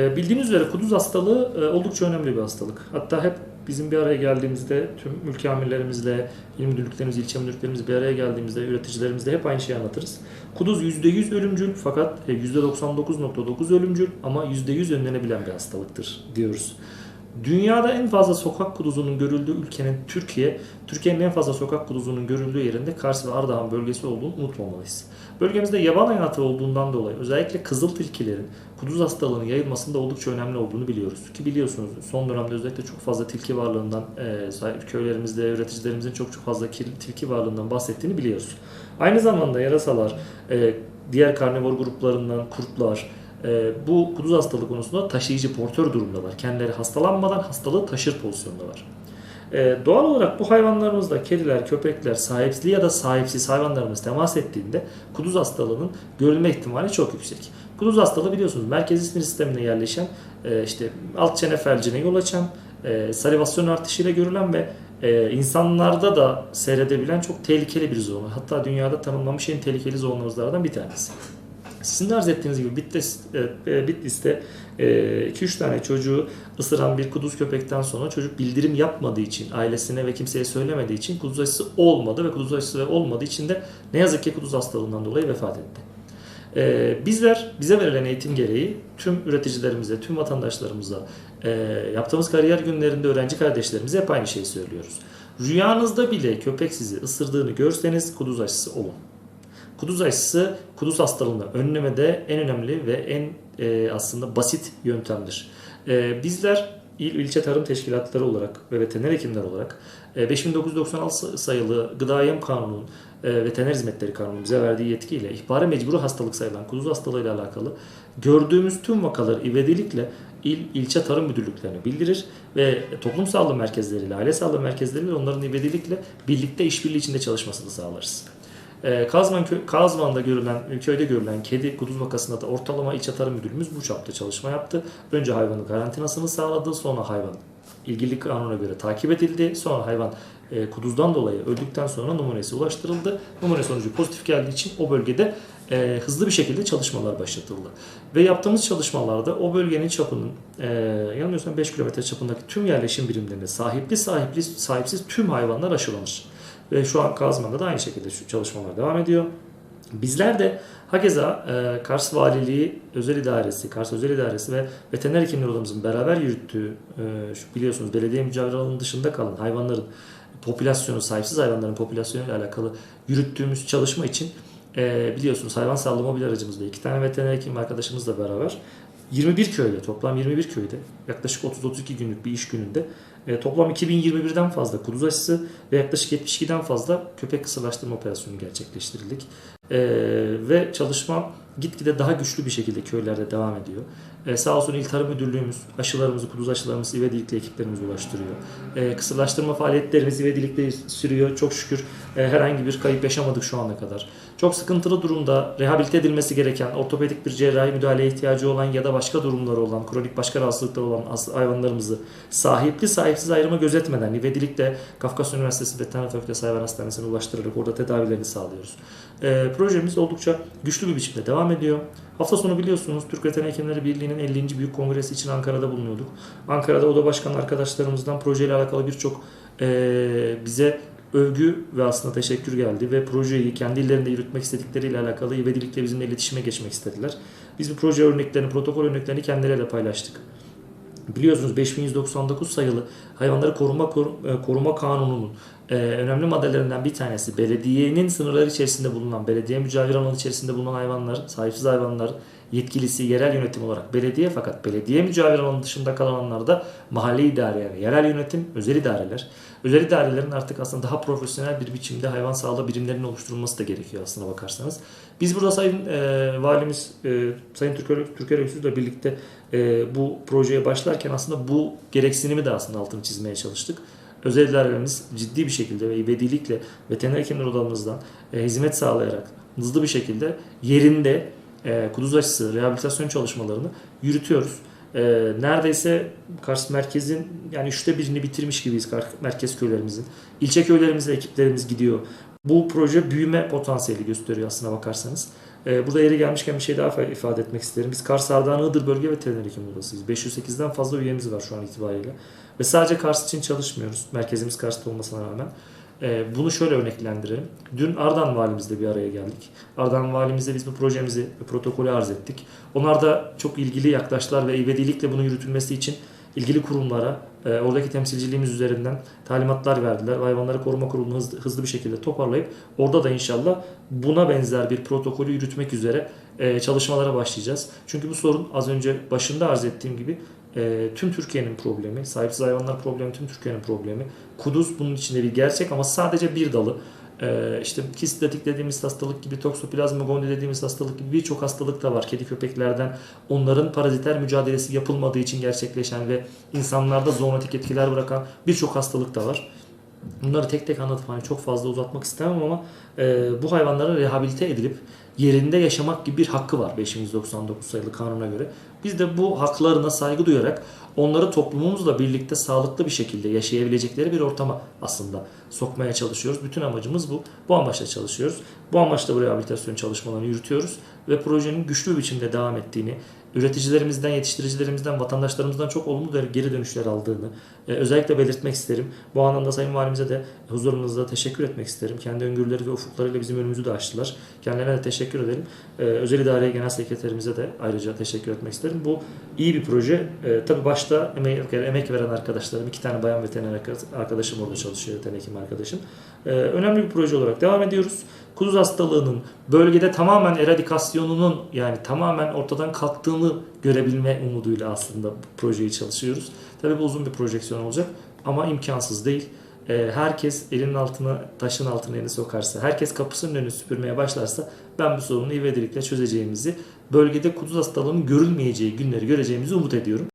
E, Bildiğiniz üzere kuduz hastalığı e, oldukça önemli bir hastalık. Hatta hep bizim bir araya geldiğimizde tüm ülke amirlerimizle, il müdürlüklerimiz, ilçe müdürlüklerimiz bir araya geldiğimizde üreticilerimizle hep aynı şeyi anlatırız. Kuduz %100 ölümcül fakat e, %99.9 ölümcül ama %100 önlenebilen bir hastalıktır diyoruz. Dünyada en fazla sokak kuduzunun görüldüğü ülkenin Türkiye, Türkiye'nin en fazla sokak kuduzunun görüldüğü yerinde Kars ve Ardahan bölgesi olduğunu unutmamalıyız. Bölgemizde yaban hayatı olduğundan dolayı özellikle kızıl tilkilerin kuduz hastalığının yayılmasında oldukça önemli olduğunu biliyoruz. Ki biliyorsunuz son dönemde özellikle çok fazla tilki varlığından, e, köylerimizde üreticilerimizin çok çok fazla tilki varlığından bahsettiğini biliyoruz. Aynı zamanda yarasalar, e, diğer karnivor gruplarından kurtlar, e, bu kuduz hastalığı konusunda taşıyıcı portör durumdalar. Kendileri hastalanmadan hastalığı taşır pozisyondalar. E, doğal olarak bu hayvanlarımızda kediler, köpekler, sahipsiz ya da sahipsiz hayvanlarımız temas ettiğinde kuduz hastalığının görülme ihtimali çok yüksek. Kuduz hastalığı biliyorsunuz merkezi sinir sistemine yerleşen, e, işte alt çene felcine yol açan, e, salivasyon artışıyla görülen ve e, insanlarda da seyredebilen çok tehlikeli bir zonu. Hatta dünyada tanımlanmış en tehlikeli zoonozlardan bir tanesi. Sizin arz ettiğiniz gibi Bitlis, e, Bitlis'te 2-3 tane çocuğu ısıran bir kuduz köpekten sonra çocuk bildirim yapmadığı için, ailesine ve kimseye söylemediği için kuduz aşısı olmadı ve kuduz aşısı olmadığı için de ne yazık ki kuduz hastalığından dolayı vefat etti. Bizler bize verilen eğitim gereği tüm üreticilerimize, tüm vatandaşlarımıza, e, yaptığımız kariyer günlerinde öğrenci kardeşlerimize hep aynı şeyi söylüyoruz. Rüyanızda bile köpek sizi ısırdığını görseniz kuduz aşısı olun. Kuduz aşısı kuduz hastalığını önlemede en önemli ve en e, aslında basit yöntemdir. E, bizler il ilçe tarım teşkilatları olarak ve veteriner hekimler olarak e, 5996 sayılı Gıda Yem Kanunu'nun e, veteriner hizmetleri kanunu bize verdiği yetkiyle ihbara mecburi hastalık sayılan kuduz hastalığıyla alakalı gördüğümüz tüm vakaları ivedilikle il ilçe tarım müdürlüklerine bildirir ve toplum sağlığı merkezleriyle, aile sağlığı merkezleriyle onların ivedilikle birlikte işbirliği içinde çalışmasını sağlarız. Ee, Kazman Kazman'da görülen, köyde görülen kedi kuduz vakasında da ortalama ilçe tarım müdürümüz bu çapta çalışma yaptı. Önce hayvanın karantinasını sağladı, sonra hayvan ilgili kanuna göre takip edildi. Sonra hayvan e, kuduzdan dolayı öldükten sonra numunesi ulaştırıldı. Numune sonucu pozitif geldiği için o bölgede e, hızlı bir şekilde çalışmalar başlatıldı. Ve yaptığımız çalışmalarda o bölgenin çapının e, yanılmıyorsam 5 kilometre çapındaki tüm yerleşim birimlerinde sahipli sahipli sahipsiz tüm hayvanlar aşılanır. Ve şu an Kazman'da da aynı şekilde şu çalışmalar devam ediyor. Bizler de hakeza e, Kars Valiliği Özel İdaresi, Kars Özel İdaresi ve Veteriner Hekimler Odamızın beraber yürüttüğü, e, şu biliyorsunuz belediye mücadele dışında kalan hayvanların popülasyonu, sahipsiz hayvanların popülasyonu ile alakalı yürüttüğümüz çalışma için e, biliyorsunuz hayvan sağlığı mobil aracımızda iki tane veteriner hekim arkadaşımızla beraber 21 köyde, toplam 21 köyde yaklaşık 30-32 günlük bir iş gününde e, toplam 2021'den fazla kuduz aşısı ve yaklaşık 72'den fazla köpek kısırlaştırma operasyonu gerçekleştirdik. E, ve çalışma gitgide daha güçlü bir şekilde köylerde devam ediyor. E, sağ olsun İl Tarım Müdürlüğümüz aşılarımızı, kuduz aşılarımızı ivedilikle ekiplerimize ulaştırıyor. E, kısırlaştırma faaliyetlerimiz ivedilikle sürüyor. Çok şükür e, herhangi bir kayıp yaşamadık şu ana kadar. Çok sıkıntılı durumda rehabilite edilmesi gereken, ortopedik bir cerrahi müdahaleye ihtiyacı olan ya da başka durumları olan, kronik başka rahatsızlıkları olan hayvanlarımızı sahipli sahipsiz ayrımı gözetmeden ivedilikle Kafkas Üniversitesi Veteriner Fakültesi Hayvan Hastanesi'ne ulaştırarak orada tedavilerini sağlıyoruz. E, projemiz oldukça güçlü bir biçimde devam ediyor. Hafta sonu biliyorsunuz Türk Veteriner Hekimleri Birliği'nin 50. Büyük Kongresi için Ankara'da bulunuyorduk. Ankara'da oda başkan arkadaşlarımızdan projeyle alakalı birçok e, bize övgü ve aslında teşekkür geldi ve projeyi kendi illerinde yürütmek istedikleriyle alakalı ivedilikle bizimle iletişime geçmek istediler. Biz bu proje örneklerini, protokol örneklerini kendileriyle paylaştık. Biliyorsunuz 5199 sayılı hayvanları koruma Koru- koruma kanununun e, önemli maddelerinden bir tanesi belediyenin sınırları içerisinde bulunan, belediye mücavir alanı içerisinde bulunan hayvanlar, sahipsiz hayvanlar yetkilisi yerel yönetim olarak belediye fakat belediye mücavir alanı dışında kalanlarda mahalle idare yani yerel yönetim, özel idareler. Özel idarelerin artık aslında daha profesyonel bir biçimde hayvan sağlığı birimlerinin oluşturulması da gerekiyor aslına bakarsanız. Biz burada Sayın e, Valimiz e, Sayın Türker, Türker Öksüz'le birlikte e, bu projeye başlarken aslında bu gereksinimi de aslında altını çizmeye çalıştık. Özel idarelerimiz ciddi bir şekilde ve ivedilikle veteriner hekimler odamızdan e, hizmet sağlayarak hızlı bir şekilde yerinde e, kuduz aşısı rehabilitasyon çalışmalarını yürütüyoruz. E, neredeyse Kars merkezin yani üçte birini bitirmiş gibiyiz Kars merkez köylerimizin. İlçe köylerimizde ekiplerimiz gidiyor. Bu proje büyüme potansiyeli gösteriyor aslına bakarsanız. Ee, burada yeri gelmişken bir şey daha fa- ifade etmek isterim. Biz Kars Ardahan Iğdır Bölge Veteriner Hekim Odası'yız. 508'den fazla üyemiz var şu an itibariyle. Ve sadece Kars için çalışmıyoruz. Merkezimiz Kars'ta olmasına rağmen. Ee, bunu şöyle örneklendirelim. Dün Ardahan Valimizle bir araya geldik. Ardahan Valimizle biz bu projemizi ve protokolü arz ettik. Onlar da çok ilgili yaklaştılar ve ivedilikle bunun yürütülmesi için ilgili kurumlara e, oradaki temsilciliğimiz üzerinden talimatlar verdiler. Hayvanları Koruma Kurulu'nu hızlı, hızlı bir şekilde toparlayıp orada da inşallah buna benzer bir protokolü yürütmek üzere e, çalışmalara başlayacağız. Çünkü bu sorun az önce başında arz ettiğim gibi e, tüm Türkiye'nin problemi, sahipsiz hayvanlar problemi, tüm Türkiye'nin problemi. Kuduz bunun içinde bir gerçek ama sadece bir dalı. E, işte kistatik dediğimiz hastalık gibi, toksoplazma gondii dediğimiz hastalık gibi birçok hastalık da var. Kedi köpeklerden onların paraziter mücadelesi yapılmadığı için gerçekleşen ve insanlarda zoonotik etkiler bırakan birçok hastalık da var. Bunları tek tek anlatıp hani çok fazla uzatmak istemem ama e, bu hayvanların rehabilite edilip yerinde yaşamak gibi bir hakkı var 5199 sayılı kanuna göre. Biz de bu haklarına saygı duyarak onları toplumumuzla birlikte sağlıklı bir şekilde yaşayabilecekleri bir ortama aslında sokmaya çalışıyoruz. Bütün amacımız bu. Bu amaçla çalışıyoruz. Bu amaçla bu rehabilitasyon çalışmalarını yürütüyoruz ve projenin güçlü bir biçimde devam ettiğini, üreticilerimizden, yetiştiricilerimizden, vatandaşlarımızdan çok olumlu geri dönüşler aldığını e, özellikle belirtmek isterim. Bu anlamda Sayın Valimize de huzurunuzda teşekkür etmek isterim. Kendi öngörüleri ve ufuklarıyla bizim önümüzü de açtılar. Kendilerine de teşekkür ederim. E, Özel İdare Genel Sekreterimize de ayrıca teşekkür etmek isterim. Bu iyi bir proje. E, tabii başta emek, emek veren arkadaşlarım, iki tane bayan veteriner arkadaşım orada çalışıyor, veteriner hekim arkadaşım. E, önemli bir proje olarak devam ediyoruz. Kuduz hastalığının bölgede tamamen eradikasyonunun yani tamamen ortadan kalktığını görebilme umuduyla aslında projeyi çalışıyoruz. Tabii bu uzun bir projeksiyon olacak ama imkansız değil. Ee, herkes elinin altına, taşın altına elini sokarsa, herkes kapısının önünü süpürmeye başlarsa ben bu sorunu ivedilikle çözeceğimizi, bölgede kuduz hastalığının görülmeyeceği günleri göreceğimizi umut ediyorum.